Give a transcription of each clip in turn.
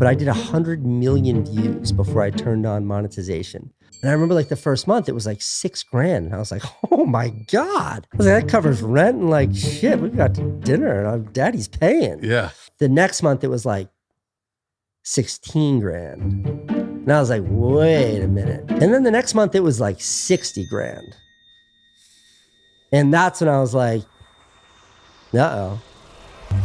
but I did 100 million views before I turned on monetization. And I remember like the first month it was like six grand. And I was like, oh my God. I was like, that covers rent and like shit, we've got dinner and our daddy's paying. Yeah. The next month it was like 16 grand. And I was like, wait a minute. And then the next month it was like 60 grand. And that's when I was like, uh oh.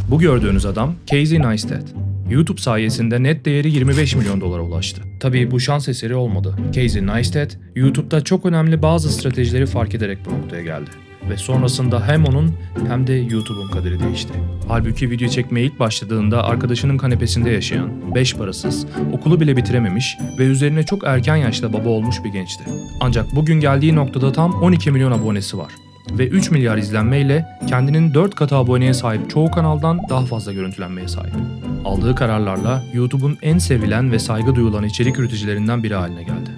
Bu gördüğünüz adam Casey Neistat. YouTube sayesinde net değeri 25 milyon dolara ulaştı. Tabii bu şans eseri olmadı. Casey Neistat, YouTube'da çok önemli bazı stratejileri fark ederek bu noktaya geldi. Ve sonrasında hem onun hem de YouTube'un kaderi değişti. Halbuki video çekmeye ilk başladığında arkadaşının kanepesinde yaşayan, beş parasız, okulu bile bitirememiş ve üzerine çok erken yaşta baba olmuş bir gençti. Ancak bugün geldiği noktada tam 12 milyon abonesi var ve 3 milyar izlenmeyle kendinin 4 katı aboneye sahip çoğu kanaldan daha fazla görüntülenmeye sahip. Aldığı kararlarla YouTube'un en sevilen ve saygı duyulan içerik üreticilerinden biri haline geldi.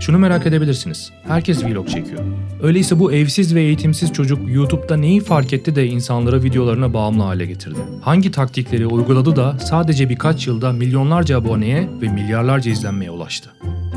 Şunu merak edebilirsiniz. Herkes vlog çekiyor. Öyleyse bu evsiz ve eğitimsiz çocuk YouTube'da neyi fark etti de insanları videolarına bağımlı hale getirdi? Hangi taktikleri uyguladı da sadece birkaç yılda milyonlarca aboneye ve milyarlarca izlenmeye ulaştı?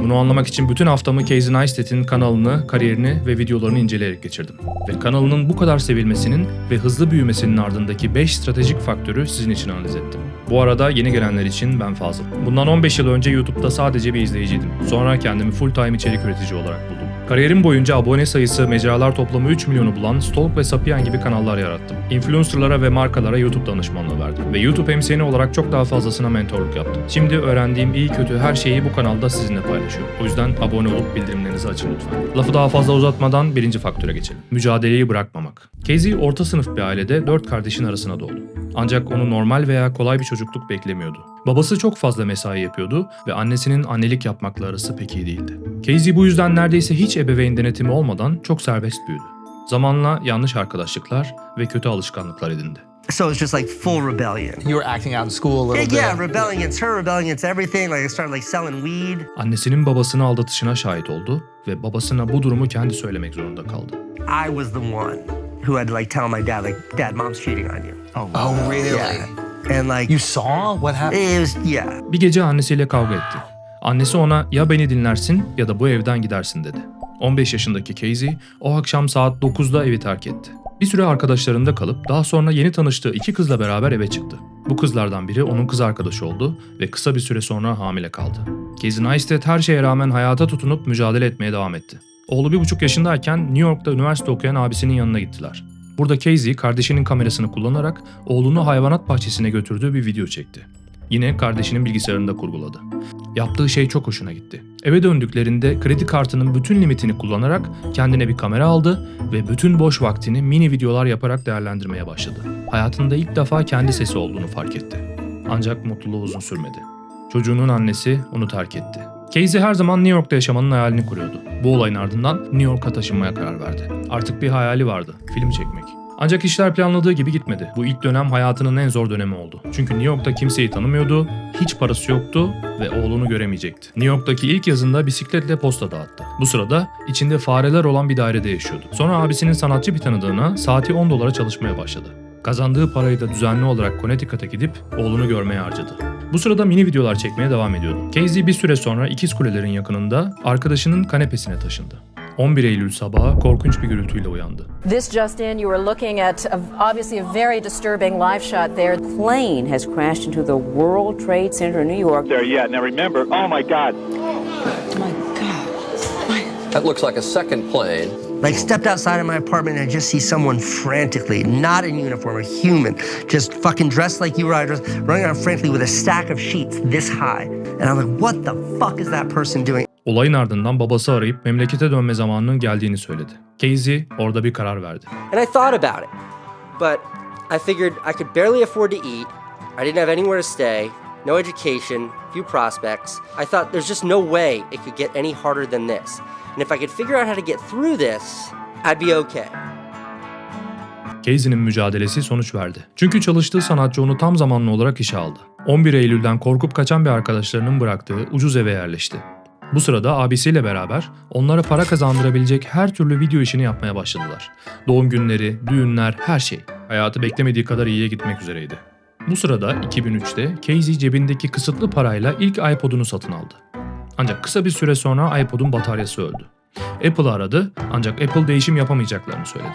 Bunu anlamak için bütün haftamı Casey Neistat'in kanalını, kariyerini ve videolarını inceleyerek geçirdim. Ve kanalının bu kadar sevilmesinin ve hızlı büyümesinin ardındaki 5 stratejik faktörü sizin için analiz ettim. Bu arada yeni gelenler için ben Fazıl. Bundan 15 yıl önce YouTube'da sadece bir izleyiciydim. Sonra kendimi full time içerik üretici olarak buldum. Kariyerim boyunca abone sayısı mecralar toplamı 3 milyonu bulan Stalk ve Sapiyen gibi kanallar yarattım. Influencerlara ve markalara YouTube danışmanlığı verdim. Ve YouTube MCN'i olarak çok daha fazlasına mentorluk yaptım. Şimdi öğrendiğim iyi kötü her şeyi bu kanalda sizinle paylaşıyorum. O yüzden abone olup bildirimlerinizi açın lütfen. Lafı daha fazla uzatmadan birinci faktöre geçelim. Mücadeleyi bırakmamak. Casey orta sınıf bir ailede dört kardeşin arasına doğdu. Ancak onu normal veya kolay bir çocukluk beklemiyordu. Babası çok fazla mesai yapıyordu ve annesinin annelik yapmakla arası pek iyi değildi. Casey bu yüzden neredeyse hiç ebeveyn denetimi olmadan çok serbest büyüdü. Zamanla yanlış arkadaşlıklar ve kötü alışkanlıklar edindi. So it's just like full rebellion. You were acting out in school a Yeah, little bit. yeah, rebelling against her, rebelling against everything. Like I started like selling weed. Annesinin babasını aldatışına şahit oldu ve babasına bu durumu kendi söylemek zorunda kaldı. I was the one who had to like tell my dad, like, Dad, mom's cheating on you. Oh, really? Yeah. And like, You saw what happened? it was, yeah. Bir gece annesiyle kavga etti. Annesi ona ya beni dinlersin ya da bu evden gidersin dedi. 15 yaşındaki Casey o akşam saat 9'da evi terk etti. Bir süre arkadaşlarında kalıp daha sonra yeni tanıştığı iki kızla beraber eve çıktı. Bu kızlardan biri onun kız arkadaşı oldu ve kısa bir süre sonra hamile kaldı. Casey Neistat her şeye rağmen hayata tutunup mücadele etmeye devam etti. Oğlu bir buçuk yaşındayken New York'ta üniversite okuyan abisinin yanına gittiler. Burada Casey kardeşinin kamerasını kullanarak oğlunu hayvanat bahçesine götürdüğü bir video çekti. Yine kardeşinin bilgisayarında kurguladı. Yaptığı şey çok hoşuna gitti. Eve döndüklerinde kredi kartının bütün limitini kullanarak kendine bir kamera aldı ve bütün boş vaktini mini videolar yaparak değerlendirmeye başladı. Hayatında ilk defa kendi sesi olduğunu fark etti. Ancak mutluluğu uzun sürmedi. Çocuğunun annesi onu terk etti. Casey her zaman New York'ta yaşamanın hayalini kuruyordu. Bu olayın ardından New York'a taşınmaya karar verdi. Artık bir hayali vardı, film çekmek. Ancak işler planladığı gibi gitmedi. Bu ilk dönem hayatının en zor dönemi oldu. Çünkü New York'ta kimseyi tanımıyordu, hiç parası yoktu ve oğlunu göremeyecekti. New York'taki ilk yazında bisikletle posta dağıttı. Bu sırada içinde fareler olan bir dairede yaşıyordu. Sonra abisinin sanatçı bir tanıdığına saati 10 dolara çalışmaya başladı. Kazandığı parayı da düzenli olarak Connecticut'a gidip oğlunu görmeye harcadı. Bu sırada mini videolar çekmeye devam ediyordu. Casey bir süre sonra ikiz kulelerin yakınında arkadaşının kanepesine taşındı. 11 Eylül sabahı korkunç bir gürültüyle uyandı. This just in, you are looking at a, obviously a very disturbing live shot there. plane has crashed into the World Trade Center in New York. there yet. Now remember, oh my God, That looks like a second plane. Like stepped outside of my apartment and I just see someone frantically, not in uniform, a human, just fucking dressed like you or I dressed, running around frantically with a stack of sheets this high. And I'm like, what the fuck is that person doing? Olayın ardından babası arayıp memlekete dönme zamanının geldiğini söyledi. Casey orada bir karar verdi. And I thought about it, but I figured I could barely afford to eat. I didn't have anywhere to stay, no education, few prospects. I thought there's just no way it could get any harder than this. And if I could figure out how to get through this, I'd be okay. Casey'nin mücadelesi sonuç verdi. Çünkü çalıştığı sanatçı onu tam zamanlı olarak işe aldı. 11 Eylül'den korkup kaçan bir arkadaşlarının bıraktığı ucuz eve yerleşti. Bu sırada abisiyle beraber onlara para kazandırabilecek her türlü video işini yapmaya başladılar. Doğum günleri, düğünler, her şey. Hayatı beklemediği kadar iyiye gitmek üzereydi. Bu sırada 2003'te Casey cebindeki kısıtlı parayla ilk iPod'unu satın aldı. Ancak kısa bir süre sonra iPod'un bataryası öldü. Apple'ı aradı ancak Apple değişim yapamayacaklarını söyledi.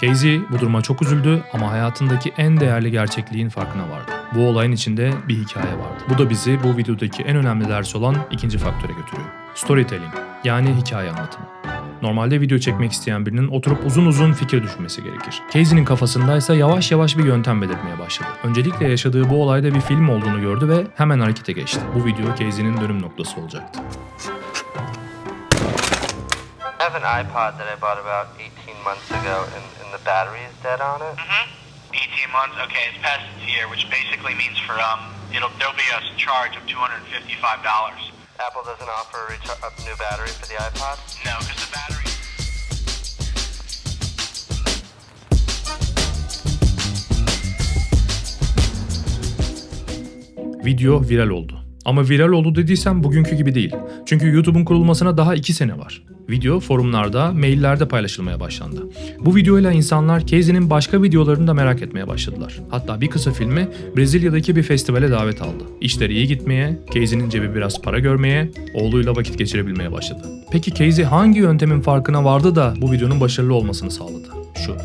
Casey bu duruma çok üzüldü ama hayatındaki en değerli gerçekliğin farkına vardı. Bu olayın içinde bir hikaye vardı. Bu da bizi bu videodaki en önemli ders olan ikinci faktöre götürüyor. Storytelling yani hikaye anlatımı. Normalde video çekmek isteyen birinin oturup uzun uzun fikir düşünmesi gerekir. Casey'nin kafasındaysa yavaş yavaş bir yöntem belirtmeye başladı. Öncelikle yaşadığı bu olayda bir film olduğunu gördü ve hemen harekete geçti. Bu video Casey'nin dönüm noktası olacaktı. I have an iPod that I bought about 18 months ago, and, and the battery is dead on it. 18 months. Okay, it's past its year, which basically means for um, it'll there'll be a charge of 255 dollars. Apple doesn't offer a, a new battery for the iPod. No, because the battery. Video viral oldu. Ama viral oldu dediysem bugünkü gibi değil. Çünkü YouTube'un kurulmasına daha 2 sene var. Video forumlarda, maillerde paylaşılmaya başlandı. Bu videoyla insanlar Casey'nin başka videolarını da merak etmeye başladılar. Hatta bir kısa filmi Brezilya'daki bir festivale davet aldı. İşler iyi gitmeye, Casey'nin cebi biraz para görmeye, oğluyla vakit geçirebilmeye başladı. Peki Casey hangi yöntemin farkına vardı da bu videonun başarılı olmasını sağladı? Şu.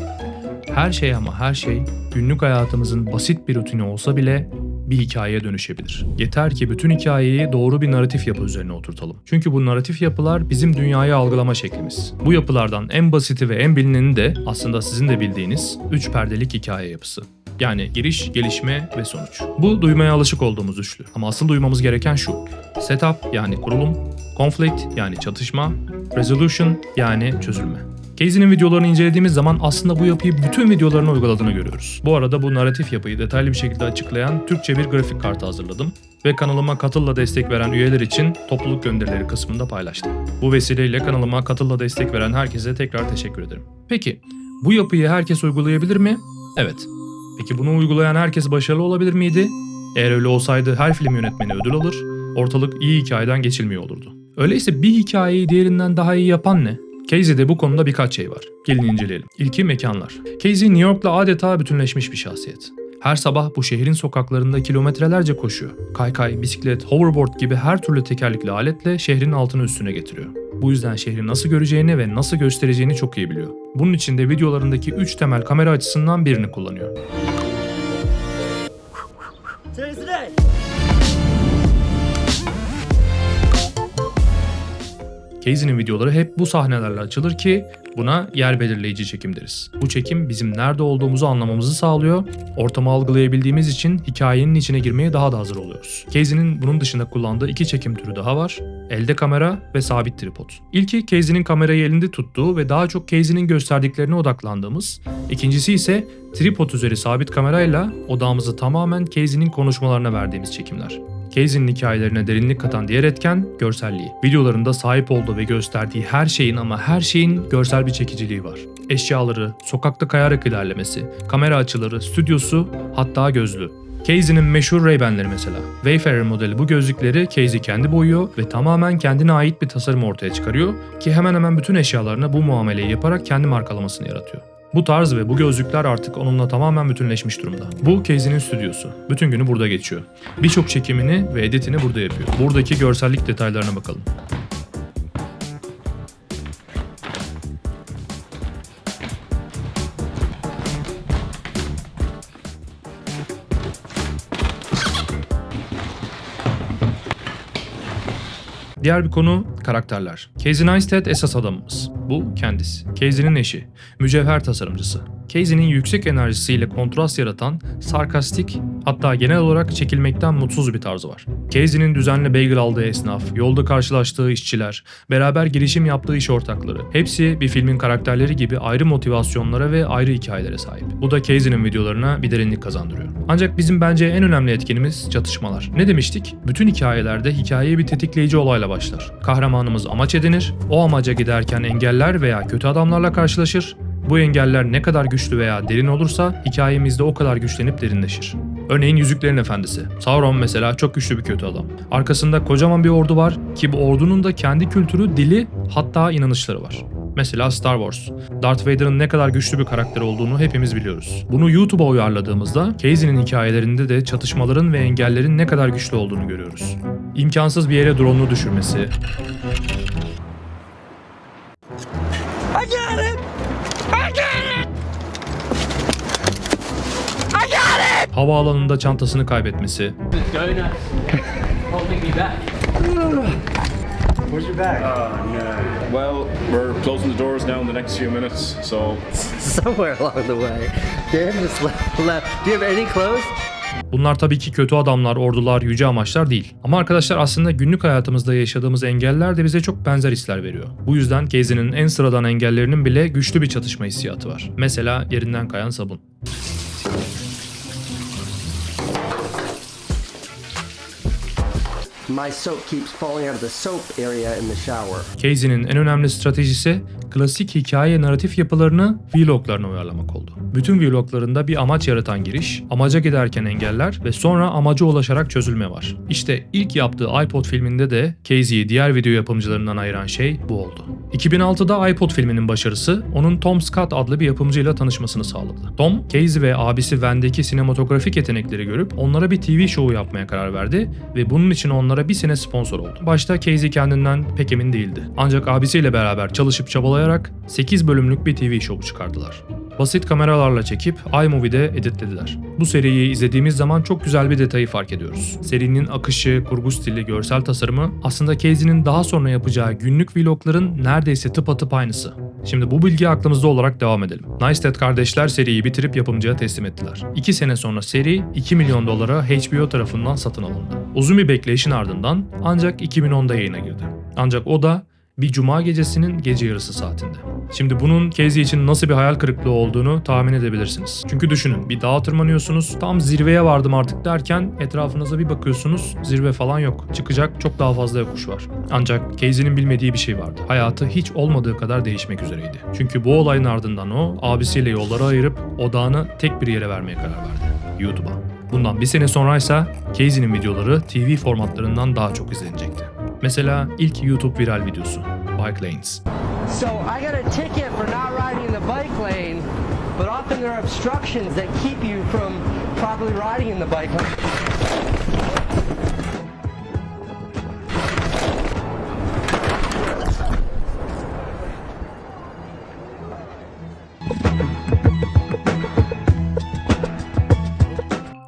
Her şey ama her şey günlük hayatımızın basit bir rutini olsa bile bir hikayeye dönüşebilir. Yeter ki bütün hikayeyi doğru bir narratif yapı üzerine oturtalım. Çünkü bu narratif yapılar bizim dünyayı algılama şeklimiz. Bu yapılardan en basiti ve en bilineni de aslında sizin de bildiğiniz üç perdelik hikaye yapısı. Yani giriş, gelişme ve sonuç. Bu duymaya alışık olduğumuz üçlü. Ama asıl duymamız gereken şu. Setup yani kurulum, conflict yani çatışma, resolution yani çözülme. Casey'nin videolarını incelediğimiz zaman aslında bu yapıyı bütün videolarına uyguladığını görüyoruz. Bu arada bu narratif yapıyı detaylı bir şekilde açıklayan Türkçe bir grafik kartı hazırladım ve kanalıma katılla destek veren üyeler için topluluk gönderileri kısmında paylaştım. Bu vesileyle kanalıma katılla destek veren herkese tekrar teşekkür ederim. Peki bu yapıyı herkes uygulayabilir mi? Evet. Peki bunu uygulayan herkes başarılı olabilir miydi? Eğer öyle olsaydı her film yönetmeni ödül alır, ortalık iyi hikayeden geçilmiyor olurdu. Öyleyse bir hikayeyi diğerinden daha iyi yapan ne? Casey'de bu konuda birkaç şey var. Gelin inceleyelim. İlki mekanlar. Casey New York'la adeta bütünleşmiş bir şahsiyet. Her sabah bu şehrin sokaklarında kilometrelerce koşuyor. Kaykay, bisiklet, hoverboard gibi her türlü tekerlekli aletle şehrin altını üstüne getiriyor. Bu yüzden şehri nasıl göreceğini ve nasıl göstereceğini çok iyi biliyor. Bunun için de videolarındaki 3 temel kamera açısından birini kullanıyor. Casey'nin videoları hep bu sahnelerle açılır ki buna yer belirleyici çekim deriz. Bu çekim bizim nerede olduğumuzu anlamamızı sağlıyor, ortamı algılayabildiğimiz için hikayenin içine girmeye daha da hazır oluyoruz. Casey'nin bunun dışında kullandığı iki çekim türü daha var. Elde kamera ve sabit tripod. İlki Casey'nin kamerayı elinde tuttuğu ve daha çok Casey'nin gösterdiklerine odaklandığımız, ikincisi ise tripod üzeri sabit kamerayla odağımızı tamamen Casey'nin konuşmalarına verdiğimiz çekimler. Casey'nin hikayelerine derinlik katan diğer etken görselliği. Videolarında sahip olduğu ve gösterdiği her şeyin ama her şeyin görsel bir çekiciliği var. Eşyaları, sokakta kayarak ilerlemesi, kamera açıları, stüdyosu, hatta gözlüğü. Casey'nin meşhur Ray-Ban'leri mesela. Wayfarer modeli bu gözlükleri Casey kendi boyuyor ve tamamen kendine ait bir tasarım ortaya çıkarıyor ki hemen hemen bütün eşyalarına bu muameleyi yaparak kendi markalamasını yaratıyor. Bu tarz ve bu gözlükler artık onunla tamamen bütünleşmiş durumda. Bu Casey'nin stüdyosu. Bütün günü burada geçiyor. Birçok çekimini ve editini burada yapıyor. Buradaki görsellik detaylarına bakalım. Diğer bir konu karakterler. Casey Neistat esas adamımız. Bu kendisi. Casey'nin eşi. Mücevher tasarımcısı. Casey'nin yüksek enerjisiyle kontrast yaratan, sarkastik, hatta genel olarak çekilmekten mutsuz bir tarzı var. Casey'nin düzenli bagel aldığı esnaf, yolda karşılaştığı işçiler, beraber girişim yaptığı iş ortakları, hepsi bir filmin karakterleri gibi ayrı motivasyonlara ve ayrı hikayelere sahip. Bu da Casey'nin videolarına bir derinlik kazandırıyor. Ancak bizim bence en önemli etkenimiz çatışmalar. Ne demiştik? Bütün hikayelerde hikaye bir tetikleyici olayla başlar. Kahramanımız amaç edinir, o amaca giderken engeller veya kötü adamlarla karşılaşır bu engeller ne kadar güçlü veya derin olursa hikayemizde o kadar güçlenip derinleşir. Örneğin Yüzüklerin Efendisi. Sauron mesela çok güçlü bir kötü adam. Arkasında kocaman bir ordu var ki bu ordunun da kendi kültürü, dili hatta inanışları var. Mesela Star Wars. Darth Vader'ın ne kadar güçlü bir karakter olduğunu hepimiz biliyoruz. Bunu YouTube'a uyarladığımızda Casey'nin hikayelerinde de çatışmaların ve engellerin ne kadar güçlü olduğunu görüyoruz. İmkansız bir yere drone'unu düşürmesi, havaalanında çantasını kaybetmesi, Well, we're closing the doors now in the next few minutes, so Somewhere along the way, Dan just left. left. Do you have any clothes? Bunlar tabii ki kötü adamlar, ordular, yüce amaçlar değil. Ama arkadaşlar aslında günlük hayatımızda yaşadığımız engeller de bize çok benzer hisler veriyor. Bu yüzden Casey'nin en sıradan engellerinin bile güçlü bir çatışma hissiyatı var. Mesela yerinden kayan sabun. My soap keeps falling out of the soap area in the shower. Casey'nin en önemli stratejisi klasik hikaye narratif yapılarını vloglarına uyarlamak oldu. Bütün vloglarında bir amaç yaratan giriş, amaca giderken engeller ve sonra amaca ulaşarak çözülme var. İşte ilk yaptığı iPod filminde de Casey'i diğer video yapımcılarından ayıran şey bu oldu. 2006'da iPod filminin başarısı onun Tom Scott adlı bir yapımcıyla tanışmasını sağladı. Tom, Casey ve abisi Van'deki sinematografik yetenekleri görüp onlara bir TV şovu yapmaya karar verdi ve bunun için onlara bir sene sponsor oldu. Başta Casey kendinden pek emin değildi. Ancak abisiyle beraber çalışıp çabalayarak 8 bölümlük bir TV şovu çıkardılar. Basit kameralarla çekip iMovie'de editlediler. Bu seriyi izlediğimiz zaman çok güzel bir detayı fark ediyoruz. Serinin akışı, kurgu stili, görsel tasarımı aslında Casey'nin daha sonra yapacağı günlük vlogların neredeyse tıpatıp aynısı. Şimdi bu bilgi aklımızda olarak devam edelim. Neistat kardeşler seriyi bitirip yapımcıya teslim ettiler. 2 sene sonra seri 2 milyon dolara HBO tarafından satın alındı. Uzun bir bekleyişin ardından ancak 2010'da yayına girdi. Ancak o da bir cuma gecesinin gece yarısı saatinde. Şimdi bunun Casey için nasıl bir hayal kırıklığı olduğunu tahmin edebilirsiniz. Çünkü düşünün bir dağa tırmanıyorsunuz tam zirveye vardım artık derken etrafınıza bir bakıyorsunuz zirve falan yok. Çıkacak çok daha fazla yokuş var. Ancak Casey'nin bilmediği bir şey vardı. Hayatı hiç olmadığı kadar değişmek üzereydi. Çünkü bu olayın ardından o abisiyle yolları ayırıp odağını tek bir yere vermeye karar verdi. YouTube'a. Bundan bir sene sonraysa Casey'nin videoları TV formatlarından daha çok izlenecekti. Mesela ilk YouTube viral videosu Bike Lanes. So I got a ticket for not riding in the bike lane, but often there are obstructions that keep you from properly riding in the bike lane.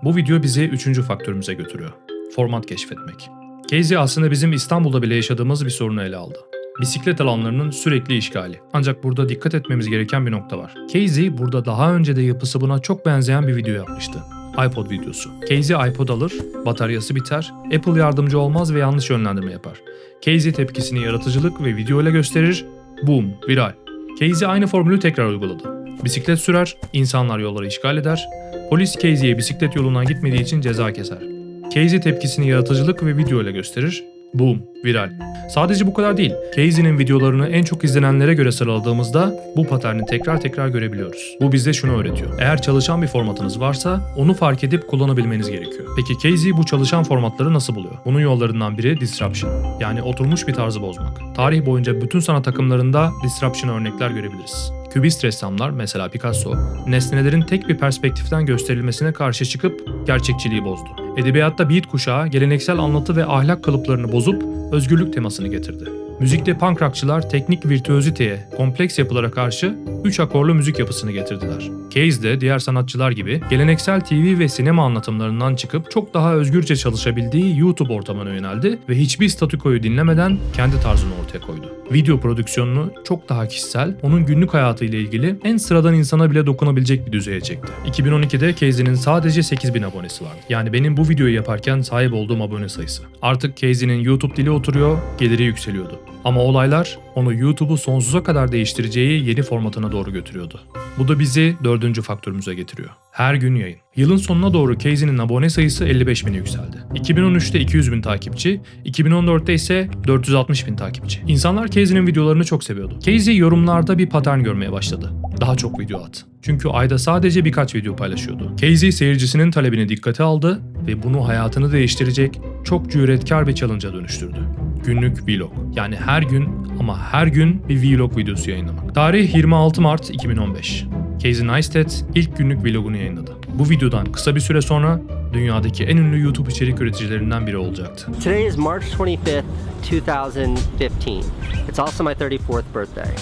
Bu video bizi üçüncü faktörümüze götürüyor. Format keşfetmek. Casey aslında bizim İstanbul'da bile yaşadığımız bir sorunu ele aldı. Bisiklet alanlarının sürekli işgali. Ancak burada dikkat etmemiz gereken bir nokta var. Casey burada daha önce de yapısı buna çok benzeyen bir video yapmıştı. iPod videosu. Casey iPod alır, bataryası biter, Apple yardımcı olmaz ve yanlış yönlendirme yapar. Casey tepkisini yaratıcılık ve video ile gösterir, boom, viral. Casey aynı formülü tekrar uyguladı. Bisiklet sürer, insanlar yolları işgal eder, polis Casey'ye bisiklet yolundan gitmediği için ceza keser. Casey tepkisini yaratıcılık ve video ile gösterir. Boom, viral. Sadece bu kadar değil. Casey'nin videolarını en çok izlenenlere göre sıraladığımızda bu paterni tekrar tekrar görebiliyoruz. Bu bize şunu öğretiyor. Eğer çalışan bir formatınız varsa onu fark edip kullanabilmeniz gerekiyor. Peki Casey bu çalışan formatları nasıl buluyor? Bunun yollarından biri disruption. Yani oturmuş bir tarzı bozmak. Tarih boyunca bütün sanat akımlarında disruption örnekler görebiliriz. Kübist ressamlar mesela Picasso, nesnelerin tek bir perspektiften gösterilmesine karşı çıkıp gerçekçiliği bozdu. Edebiyatta beat kuşağı geleneksel anlatı ve ahlak kalıplarını bozup özgürlük temasını getirdi. Müzikte punk rockçılar teknik virtüöziteye, kompleks yapılara karşı 3 akorlu müzik yapısını getirdiler. Case de diğer sanatçılar gibi geleneksel TV ve sinema anlatımlarından çıkıp çok daha özgürce çalışabildiği YouTube ortamına yöneldi ve hiçbir statükoyu dinlemeden kendi tarzını ortaya koydu. Video prodüksiyonunu çok daha kişisel, onun günlük hayatıyla ilgili en sıradan insana bile dokunabilecek bir düzeye çekti. 2012'de Casey'nin sadece 8000 abonesi vardı. Yani benim bu videoyu yaparken sahip olduğum abone sayısı. Artık Casey'nin YouTube dili oturuyor, geliri yükseliyordu. Ama olaylar onu YouTube'u sonsuza kadar değiştireceği yeni formatına doğru götürüyordu. Bu da bizi dördüncü faktörümüze getiriyor. Her gün yayın. Yılın sonuna doğru Casey'nin abone sayısı 55 bine yükseldi. 2013'te 200 bin takipçi, 2014'te ise 460 bin takipçi. İnsanlar Casey'nin videolarını çok seviyordu. Casey yorumlarda bir patern görmeye başladı. Daha çok video at. Çünkü ayda sadece birkaç video paylaşıyordu. Casey seyircisinin talebini dikkate aldı ve bunu hayatını değiştirecek çok cüretkar bir challenge'a dönüştürdü. Günlük vlog. Yani her gün ama her gün bir vlog videosu yayınlamak. Tarih 26 Mart 2015. Casey Neistat ilk günlük vlogunu yayınladı. Bu videodan kısa bir süre sonra dünyadaki en ünlü YouTube içerik üreticilerinden biri olacaktı. Today is March 25th, 2015. It's also my 34th birthday.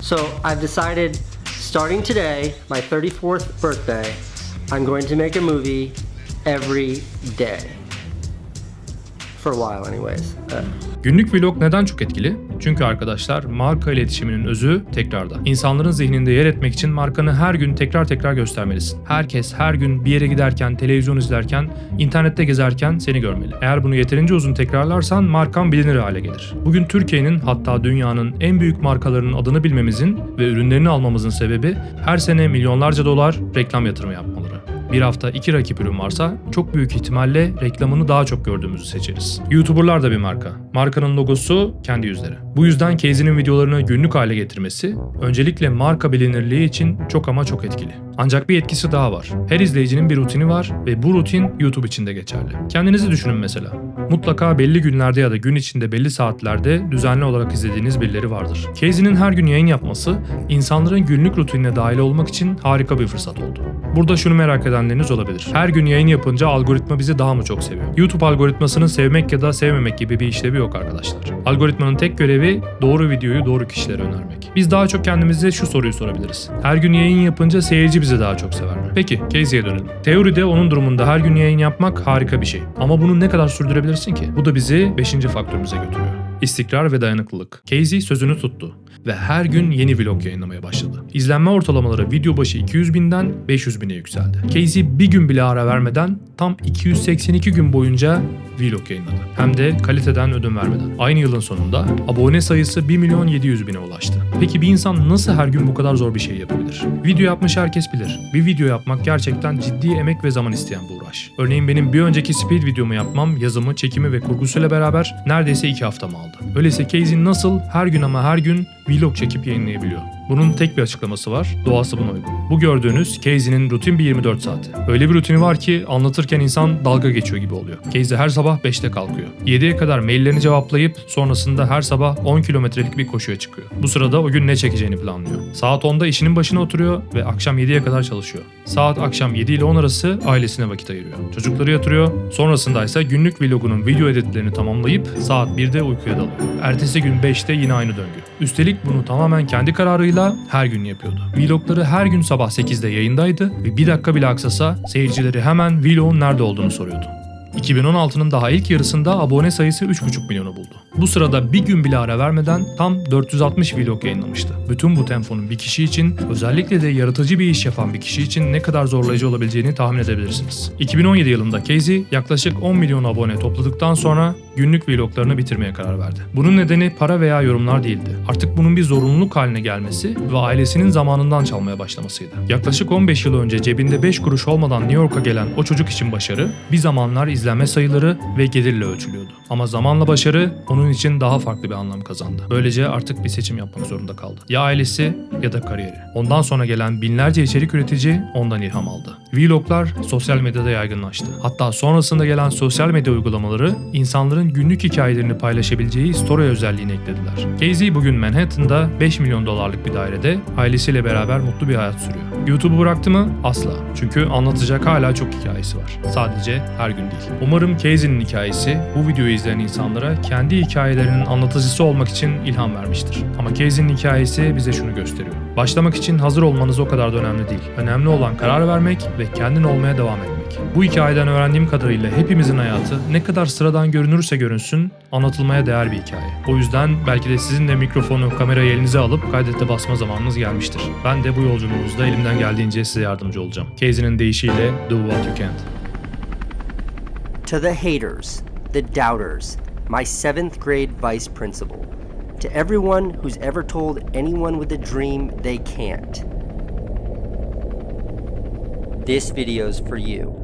So I've decided, starting today, my 34th birthday, I'm going to make a movie every day. For a while, anyways. Uh, Günlük vlog neden çok etkili? Çünkü arkadaşlar marka iletişiminin özü tekrarda. İnsanların zihninde yer etmek için markanı her gün tekrar tekrar göstermelisin. Herkes her gün bir yere giderken, televizyon izlerken, internette gezerken seni görmeli. Eğer bunu yeterince uzun tekrarlarsan markan bilinir hale gelir. Bugün Türkiye'nin hatta dünyanın en büyük markalarının adını bilmemizin ve ürünlerini almamızın sebebi her sene milyonlarca dolar reklam yatırımı yapmaları. Bir hafta iki rakip ürün varsa çok büyük ihtimalle reklamını daha çok gördüğümüzü seçeriz. YouTuber'lar da bir marka. Markanın logosu kendi yüzleri. Bu yüzden Casey'nin videolarını günlük hale getirmesi öncelikle marka bilinirliği için çok ama çok etkili. Ancak bir etkisi daha var. Her izleyicinin bir rutini var ve bu rutin YouTube için de geçerli. Kendinizi düşünün mesela. Mutlaka belli günlerde ya da gün içinde belli saatlerde düzenli olarak izlediğiniz birileri vardır. Casey'nin her gün yayın yapması insanların günlük rutinine dahil olmak için harika bir fırsat oldu. Burada şunu merak edenleriniz olabilir. Her gün yayın yapınca algoritma bizi daha mı çok seviyor? YouTube algoritmasının sevmek ya da sevmemek gibi bir işlevi yok arkadaşlar. Algoritmanın tek görevi doğru videoyu doğru kişilere önermek. Biz daha çok kendimize şu soruyu sorabiliriz. Her gün yayın yapınca seyirci bizi daha çok sever mi? Peki Casey'e dönelim. Teoride onun durumunda her gün yayın yapmak harika bir şey. Ama bunu ne kadar sürdürebilirsin ki? Bu da bizi 5. faktörümüze götürüyor. İstikrar ve dayanıklılık. Casey sözünü tuttu ve her gün yeni vlog yayınlamaya başladı. İzlenme ortalamaları video başı 200 binden 500 bine yükseldi. Casey bir gün bile ara vermeden tam 282 gün boyunca vlog yayınladı. Hem de kaliteden ödün vermeden. Aynı yılın sonunda abone sayısı 1 milyon 700 bine ulaştı. Peki bir insan nasıl her gün bu kadar zor bir şey yapabilir? Video yapmış herkes bilir. Bir video yapmak gerçekten ciddi emek ve zaman isteyen bir uğraş. Örneğin benim bir önceki speed videomu yapmam yazımı, çekimi ve kurgusuyla beraber neredeyse 2 haftamı aldı. Öyleyse Casey nasıl her gün ama her gün vlog çekip yayınlayabiliyor? Bunun tek bir açıklaması var. Doğası buna uygun. Bu gördüğünüz Casey'nin rutin bir 24 saati. Öyle bir rutini var ki anlatırken insan dalga geçiyor gibi oluyor. Casey her sabah 5'te kalkıyor. 7'ye kadar maillerini cevaplayıp sonrasında her sabah 10 kilometrelik bir koşuya çıkıyor. Bu sırada o gün ne çekeceğini planlıyor. Saat 10'da işinin başına oturuyor ve akşam 7'ye kadar çalışıyor. Saat akşam 7 ile 10 arası ailesine vakit ayırıyor. Çocukları yatırıyor. Sonrasında ise günlük vlogunun video editlerini tamamlayıp saat 1'de uykuya dalıyor. Ertesi gün 5'te yine aynı döngü. Üstelik bunu tamamen kendi kararıyla her gün yapıyordu. Vlogları her gün sabah 8'de yayındaydı ve bir dakika bile aksasa seyircileri hemen vlogun nerede olduğunu soruyordu. 2016'nın daha ilk yarısında abone sayısı 3,5 milyonu buldu. Bu sırada bir gün bile ara vermeden tam 460 vlog yayınlamıştı. Bütün bu temponun bir kişi için, özellikle de yaratıcı bir iş yapan bir kişi için ne kadar zorlayıcı olabileceğini tahmin edebilirsiniz. 2017 yılında Casey yaklaşık 10 milyon abone topladıktan sonra günlük vloglarını bitirmeye karar verdi. Bunun nedeni para veya yorumlar değildi. Artık bunun bir zorunluluk haline gelmesi ve ailesinin zamanından çalmaya başlamasıydı. Yaklaşık 15 yıl önce cebinde 5 kuruş olmadan New York'a gelen o çocuk için başarı, bir zamanlar izlenme sayıları ve gelirle ölçülüyordu. Ama zamanla başarı onun için daha farklı bir anlam kazandı. Böylece artık bir seçim yapmak zorunda kaldı. Ya ailesi ya da kariyeri. Ondan sonra gelen binlerce içerik üretici ondan ilham aldı. Vloglar sosyal medyada yaygınlaştı. Hatta sonrasında gelen sosyal medya uygulamaları insanların günlük hikayelerini paylaşabileceği story özelliğini eklediler. Casey bugün Manhattan'da 5 milyon dolarlık bir dairede ailesiyle beraber mutlu bir hayat sürüyor. YouTube'u bıraktı mı? Asla. Çünkü anlatacak hala çok hikayesi var. Sadece her gün değil. Umarım Casey'nin hikayesi bu videoyu izleyen insanlara kendi hikayelerinin anlatıcısı olmak için ilham vermiştir. Ama Casey'nin hikayesi bize şunu gösteriyor. Başlamak için hazır olmanız o kadar da önemli değil. Önemli olan karar vermek ve kendin olmaya devam etmek. Bu hikayeden öğrendiğim kadarıyla hepimizin hayatı ne kadar sıradan görünürse görünsün anlatılmaya değer bir hikaye. O yüzden belki de sizin de mikrofonu, kamerayı elinize alıp kaydete basma zamanınız gelmiştir. Ben de bu yolculuğunuzda elimden geldiğince size yardımcı olacağım. Casey'nin deyişiyle do what you can. To the haters, the doubters, my seventh grade vice principal. To everyone who's ever told anyone with a dream they can't. This video's for you.